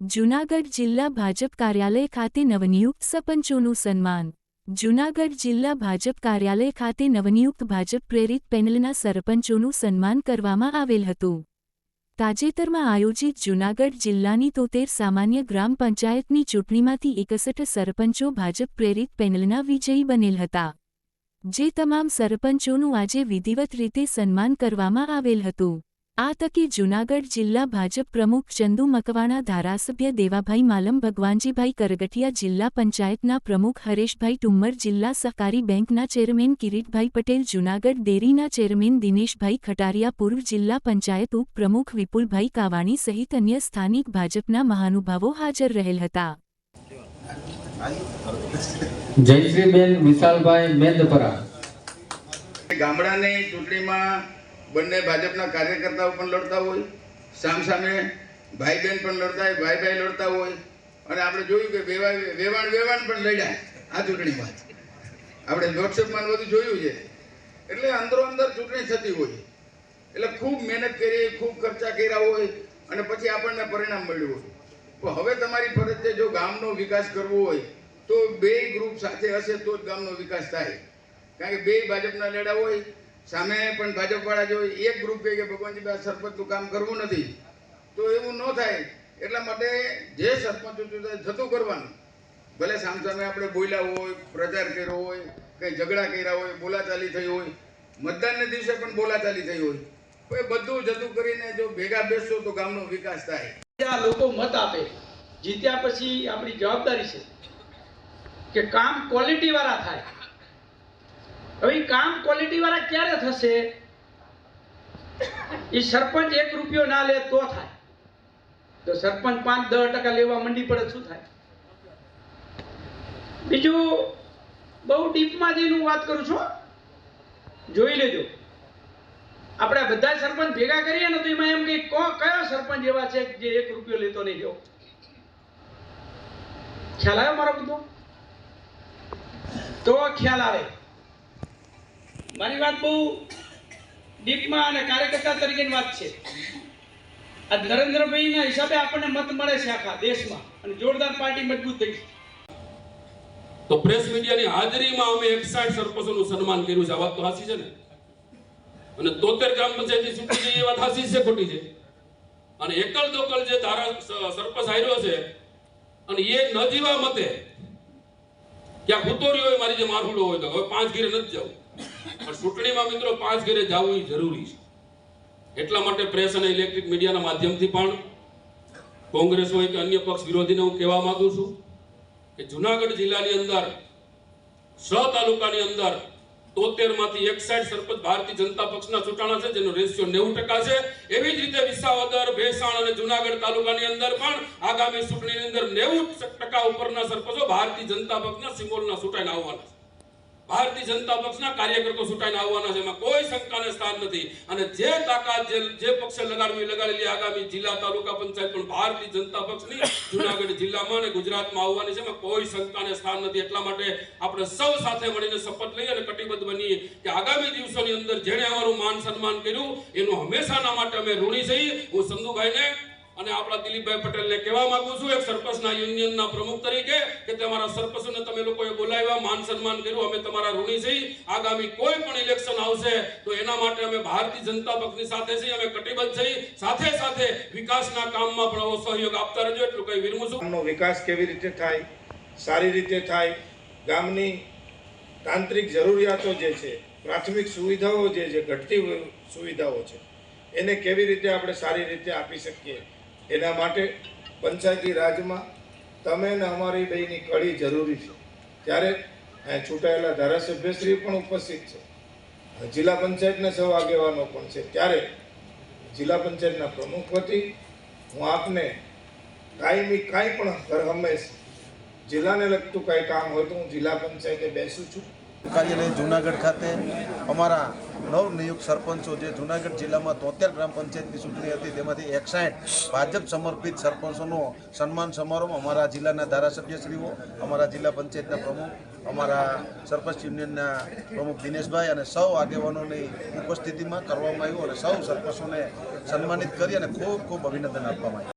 જૂનાગઢ જિલ્લા ભાજપ કાર્યાલય ખાતે નવનિયુક્ત સરપંચોનું સન્માન. જૂનાગઢ જિલ્લા ભાજપ કાર્યાલય ખાતે નવનિયુક્ત ભાજપ પ્રેરિત પેનલના સરપંચોનું સન્માન કરવામાં આવેલ હતું. તાજેતરમાં આયોજિત જૂનાગઢ જિલ્લાની તોતેર સામાન્ય ગ્રામ પંચાયતની ચૂંટણીમાંથી એકસઠ સરપંચો ભાજપ પ્રેરિત પેનલના વિજયી બનેલ હતા. જે તમામ સરપંચોનું આજે વિધિવત રીતે સન્માન કરવામાં આવેલ હતું. આ તકે જૂનાગઢ જિલ્લા ભાજપ પ્રમુખ ચંદુ મકવાણા ધારાસભ્ય દેવાભાઈ માલમ ભગવાનજીભાઈ કરગઠિયા જિલ્લા પંચાયતના પ્રમુખ હરેશભાઈ ટુમ્મર જિલ્લા સહકારી બેંકના ચેરમેન કિરીટભાઈ પટેલ જૂનાગઢ ડેરીના ચેરમેન દિનેશભાઈ ખટારિયા પૂર્વ જિલ્લા પંચાયત ઉપપ્રમુખ વિપુલભાઈ કાવાણી સહિત અન્ય સ્થાનિક ભાજપના મહાનુભાવો હાજર રહેલ હતા. જયશ્રીબેન વિશાલભાઈ મેંદપરા. ગામડાની ચૂંટણીમાં બંને ભાજપના કાર્યકર્તાઓ પણ લડતા હોય સામસામે ભાઈ બહેન પણ લડતા હોય ભાઈ ભાઈ લડતા હોય. અને આપણે જોયું કે વેવાણ વેવાણ પણ લડ્યા આ ચૂંટણીમાં આપણે વોટ્સએપમાં બધું જોયું છે. એટલે અંદરો અંદર ચૂંટણી થતી હોય. એટલે ખૂબ મહેનત કરી, ખૂબ ખર્ચા કર્યા હોય અને પછી આપણને પરિણામ મળ્યું હોય. તો હવે તમારી ફરજ છે જો ગામનો વિકાસ કરવો હોય, તો બે ગ્રુપ સાથે હશે, તો જ ગામનો વિકાસ થાય. કારણ કે બે ભાજપના લેડા હોય સામે પણ ભાજપવાળા જો એક ગ્રુપ કહે કે ભગવાનજી સરપંચનું કામ કરવું નથી, તો એવું ન થાય. એટલા માટે જે સરપંચો થતું કરવાનું. ભલે સામસામે આપણે બોલ્યા હોય, પ્રચાર કર્યો હોય, કંઈ ઝઘડા કર્યા હોય, બોલાચાલી થઈ હોય, મતદાનને દિવસે પણ બોલાચાલી થઈ હોય. તો એ બધું જતું કરીને જો ભેગા બેસશો તો ગામનો વિકાસ થાય. આ લોકો મત આપે. જીત્યા પછી આપણી જવાબદારી છે કે કામ ક્વોલિટી વાળા થાય. હવે કામ ક્વોલિટી વાળા ક્યારે થશે? એ સરપંચ એક રૂપિયો ના લે તો થાય. તો સરપંચ પાંચ દસ ટકા લેવા મંડી પડે શું થાય? બીજું, બહુ ડીપમાં જઈને હું વાત કરું છું જોઈ લેજો. આપણે બધા સરપંચ ભેગા કરીએ ને તો એમાં એમ કે કો- કયો સરપંચ એવા છે જે એક રૂપિયો લેતો નહીં જો ખ્યાલ આવ્યો મારો બધો? તો ખ્યાલ આવે. મારી વાત બહુ ડીપમાં અને કાર્યકર્તા તરીકેની વાત છે. આ નરેન્દ્રભાઈના હિસાબે આપણને મત મળે છે આખા દેશમાં અને જોરદાર પાર્ટી મજબૂત થઈ તો પ્રેસ મીડિયાની હાજરીમાં અમે એકસાઠ સરપંચોનું સન્માન કર્યું છે. આ વાત તો હાસી છે ને? અને તોતેર ગ્રામ પંચાયતની ચૂંટણી એ વાત હાસી છે, ખોટી છે. અને એકલ દોકલ જે ધારા સરપંચ હાર્યો છે, અને એ ન જીવા મતે ક્યાં કુતોરી હોય, મારી જે મારફુડો હોય તો, હવે પાંચ ઘેરે નથી જવું. પણ ચૂંટણીમાં મિત્રો પાંચ ઘરે જવું જરૂરી છે. એટલા માટે પ્રેસ અને ઇલેક્ટ્રિક મીડિયાના માધ્યમથી પણ કોંગ્રેસ હોય કે અન્ય પક્ષ વિરોધીને હું કહેવા માંગુ છું કે જુનાગઢ જિલ્લાની અંદર છ તાલુકાની અંદર તોતેરમાંથી એકસાઠ સરપંચ ભારતીય જનતા પક્ષના ચૂંટાણા છે, જેનો રેશિયો નેવું ટકા છે. એવી જ રીતે વિસાવદર, ભેસાણ અને જુનાગઢ તાલુકાની અંદર પણ આગામી ચૂંટણીની અંદર નેવું ટકા ઉપરના સરપંચો ભારતીય જનતા પક્ષના સિમ્બોલના ચૂંટાઈને આવવાના છે. ભારતીય જનતા પક્ષના કાર્યકર્તો સુટાઈને આવવાના છે. એમાં કોઈ શંકાને સ્થાન નથી. અને જે તાકાત, જે પક્ષે લગાડવી લગાડેલી આગામી જિલ્લા, તાલુકા પંચાયત પણ ભારતીય જનતા પક્ષની જુનાગઢ જિલ્લામાં અને ગુજરાતમાં આવવાની છે. એમાં કોઈ શંકાને સ્થાન નથી. એટલા માટે આપણે સૌ સાથે મળીને શપથ લઈએ અને કટિબદ્ધ બનીએ કે આગામી દિવસોની અંદર જેણે અમારું માન સન્માન કર્યું, એનું હંમેશાના માટે અમે ઋણી છીએ. હું સંધુભાઈને અને આપણા દિલીપભાઈ પટેલને કહેવા માંગુ છું, એક સરપંચના યુનિયનના પ્રમુખ તરીકે, કે તમારા સરપંચોને તમે લોકોએ બોલાવ્યા, માન સન્માન કર્યું, અમે તમારા ઋણી છીએ. આગામી કોઈ પણ ઇલેક્શન આવશે, તો એના માટે અમે ભારતીય જનતા પક્ષની સાથે છીએ, અમે કટિબદ્ધ છીએ. સાથે સાથે વિકાસના કામમાં પણ સહયોગ આપતા રહેજો, એટલું કહી વિરમું છું. વિકાસ કેવી રીતે થાય, સારી રીતે થાય, ગામની તાંત્રિક જરૂરિયાતો જે છે, પ્રાથમિક સુવિધાઓ જે છે, ઘટતી સુવિધાઓ છે, એને કેવી રીતે આપણે સારી રીતે આપી શકીએ? એના માટે પંચાયતી રાજમાં તમે ને અમારી બેની કડી જરૂરી છે. ત્યારે અહીંયા ચૂંટાયેલા ધારાસભ્યશ્રી પણ ઉપસ્થિત છે. જિલ્લા પંચાયતના સૌ આગેવાનો પણ છે. ત્યારે જિલ્લા પંચાયતના પ્રમુખ વતી હું આપને કાયમી કાંઈ પણ હર હંમેશ જિલ્લાને લગતું કાંઈ કામ હોય તો હું જિલ્લા પંચાયતે બેસું છું. કાર્યાલય જુનાગઢ ખાતે અમારા નવનિયુક્ત સરપંચો જે જુનાગઢ જિલ્લામાં તોતેર ગ્રામ પંચાયતની ચૂંટણી હતી, તેમાંથી એકસાઠ ભાજપ સમર્પિત સરપંચોનો સન્માન સમારોહ અમારા જિલ્લાના ધારાસભ્યશ્રીઓ, અમારા જિલ્લા પંચાયતના પ્રમુખ, અમારા સરપંચ યુનિયનના પ્રમુખ દિનેશભાઈ અને સૌ આગેવાનોની ઉપસ્થિતિમાં કરવામાં આવ્યું અને સૌ સરપંચોને સન્માનિત કરી અને ખૂબ ખૂબ અભિનંદન આપવામાં આવ્યું.